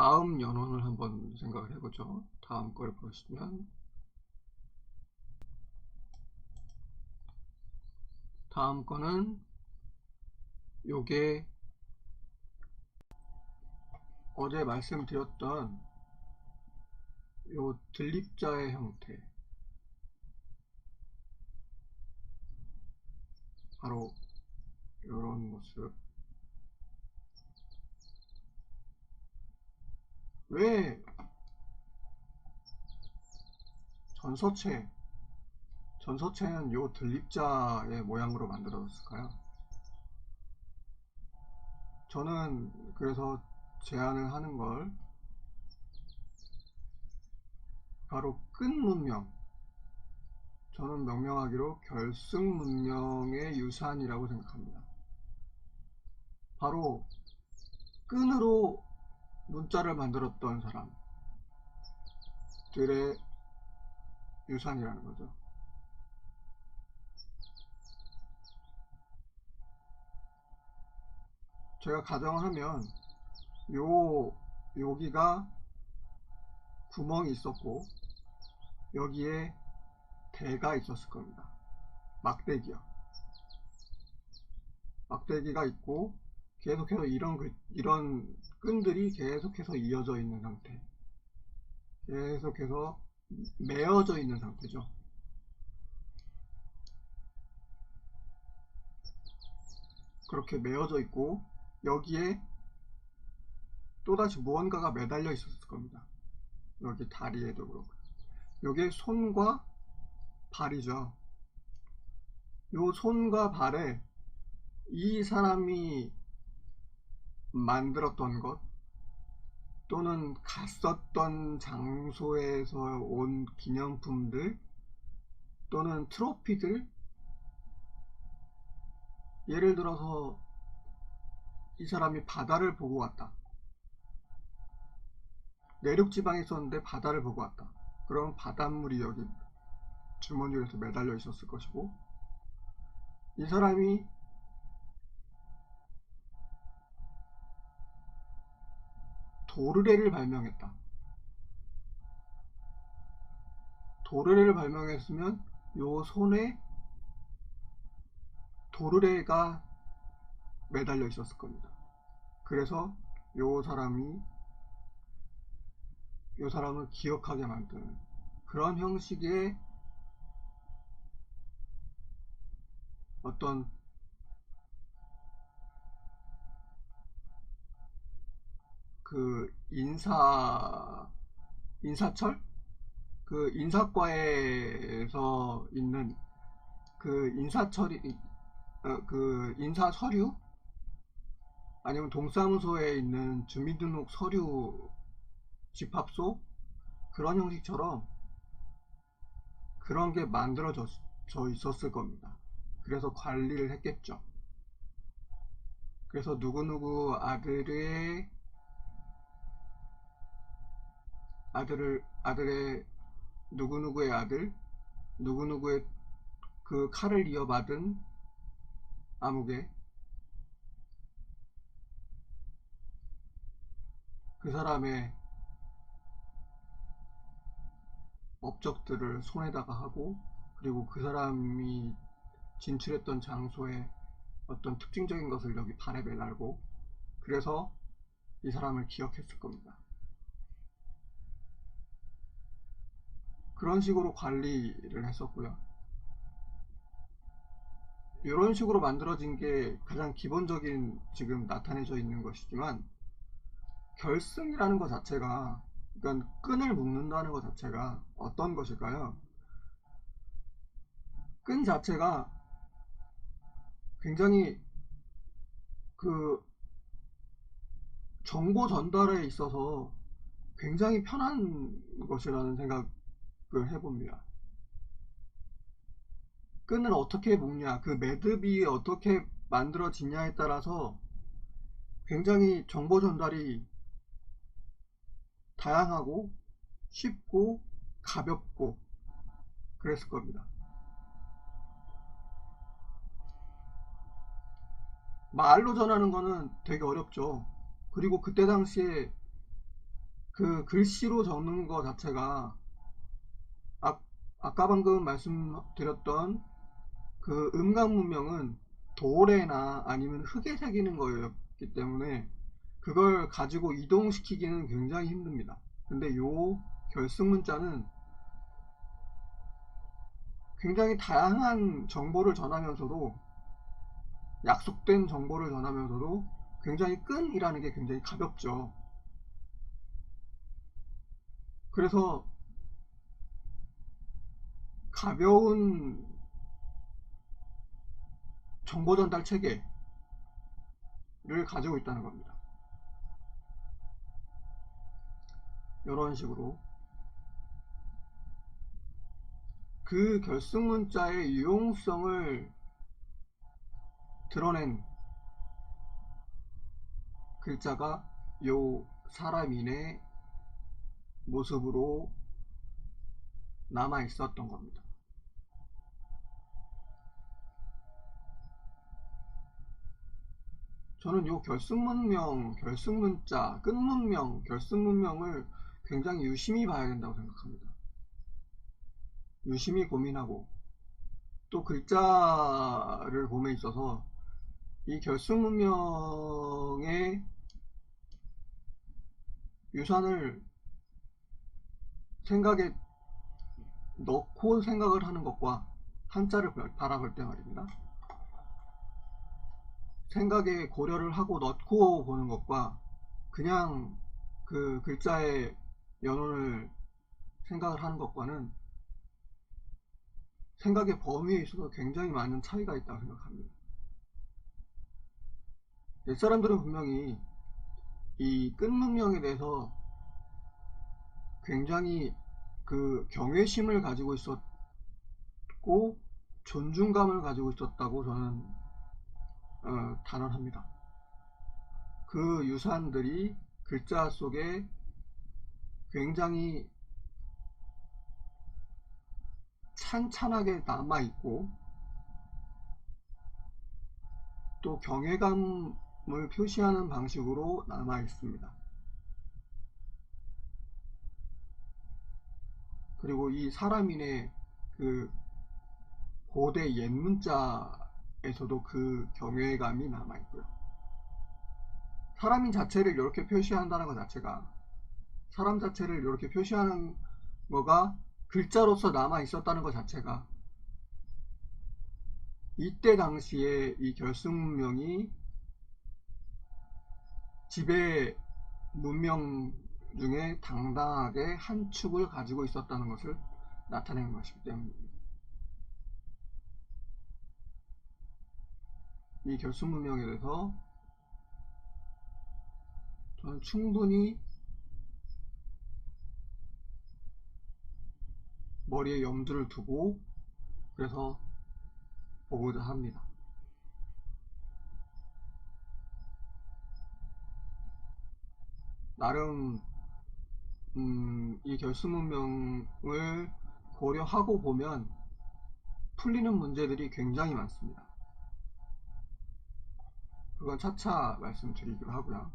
다음 연원을 한번 생각을 해보죠. 다음 걸 보시면. 다음 거는 요게 어제 말씀드렸던 요 들립자의 형태. 바로 이런 모습 왜 전서체 전서체는 요 들립자의 모양으로 만들어졌을까요? 저는 그래서 제안을 하는 걸 바로 끈 문명 저는 명명하기로 결승 문명의 유산이라고 생각합니다. 바로 끈으로 문자를 만들었던 사람들의 유산이라는 거죠. 제가 가정을 하면 요 여기가 구멍이 있었고 여기에 대가 있었을 겁니다. 막대기요. 막대기가 있고 계속해서 이런 그, 이런 끈들이 계속해서 이어져 있는 상태. 계속해서 매어져 있는 상태죠. 그렇게 매어져 있고 여기에 또다시 무언가가 매달려 있었을 겁니다. 여기 다리에도 그렇고. 요게 손과 발이죠. 요 손과 발에 이 사람이 만들었던 것 또는 갔었던 장소에서 온 기념품들 또는 트로피들 예를 들어서 이 사람이 바다를 보고 왔다. 내륙 지방에 있었는데 바다를 보고 왔다. 그럼 바닷물이 여기 주머니에서 매달려 있었을 것이고 이 사람이 도르래를 발명했다. 도르래를 발명했으면 요 손에 도르래가 매달려 있었을 겁니다. 그래서 요 사람이 요 사람을 기억하게 만드는 그런 형식의 어떤 그 인사 인사철 그 인사과에서 있는 그 인사철이 어, 그 인사 서류 아니면 동사무소에 있는 주민등록 서류 집합소 그런 형식처럼 그런 게 만들어져 있었을 겁니다. 그래서 관리를 했겠죠. 그래서 누구누구 아들의 아들을 아들의 누구누구의 아들 누구누구의 그 칼을 이어받은 아무개 그 사람의 업적들을 손에다가 하고 그리고 그 사람이 진출했던 장소에 어떤 특징적인 것을 여기 발에 매달고 그래서 이 사람을 기억했을 겁니다. 그런 식으로 관리를 했었고요. 이런 식으로 만들어진 게 가장 기본적인 지금 나타내져 있는 것이지만 결승이라는 것 자체가 그러니까 끈을 묶는다는 것 자체가 어떤 것일까요? 끈 자체가 굉장히 그 정보 전달에 있어서 굉장히 편한 것이라는 생각을 해봅니다. 끈을 어떻게 묶냐, 그 매듭이 어떻게 만들어지냐에 따라서 굉장히 정보 전달이 다양하고 쉽고 가볍고 그랬을 겁니다. 말로 전하는 거는 되게 어렵죠. 그리고 그때 당시에 그 글씨로 적는 거 자체가 아, 아까 방금 말씀드렸던 그 음각 문명은 돌에나 아니면 흙에 새기는 거였기 때문에 그걸 가지고 이동시키기는 굉장히 힘듭니다. 근데 요 결승 문자는 굉장히 다양한 정보를 전하면서도 약속된 정보를 전하면서도 굉장히 끈이라는 게 굉장히 가볍죠. 그래서 가벼운 정보 전달 체계를 가지고 있다는 겁니다. 이런 식으로 그 결승 문자의 유용성을 드러낸 글자가 요 사람인의 모습으로 남아 있었던 겁니다. 저는 요 결승문명, 결승문자, 끝문명, 결승문명을 굉장히 유심히 봐야 된다고 생각합니다. 유심히 고민하고 또 글자를 봄에 있어서 이 결승문명의 유산을 생각에 넣고 생각을 하는 것과 한자를 바라볼 때 말입니다. 생각에 고려를 하고 넣고 보는 것과 그냥 그 글자의 연원을 생각을 하는 것과는 생각의 범위에 있어서 굉장히 많은 차이가 있다고 생각합니다. 옛 사람들은 분명히 이 끝문명에 대해서 굉장히 그 경외심을 가지고 있었고 존중감을 가지고 있었다고 저는 어, 단언합니다. 그 유산들이 글자 속에 굉장히 찬찬하게 남아있고 또 경외감을 표시하는 방식으로 남아있습니다. 그리고 이 사람인의 그 고대 옛 문자에서도 그 경외감이 남아있고요. 사람인 자체를 이렇게 표시한다는 것 자체가 사람 자체를 이렇게 표시하는 거가 글자로서 남아 있었다는 것 자체가 이때 당시에 이 결승 문명이 지배 문명 중에 당당하게 한 축을 가지고 있었다는 것을 나타내는 것이기 때문입니다. 이 결승문명에 대해서 저는 충분히 머리에 염두를 두고 그래서 보고자 합니다. 나름 음, 이 결승문명을 고려하고 보면 풀리는 문제들이 굉장히 많습니다. 그건 차차 말씀드리기로 하고요.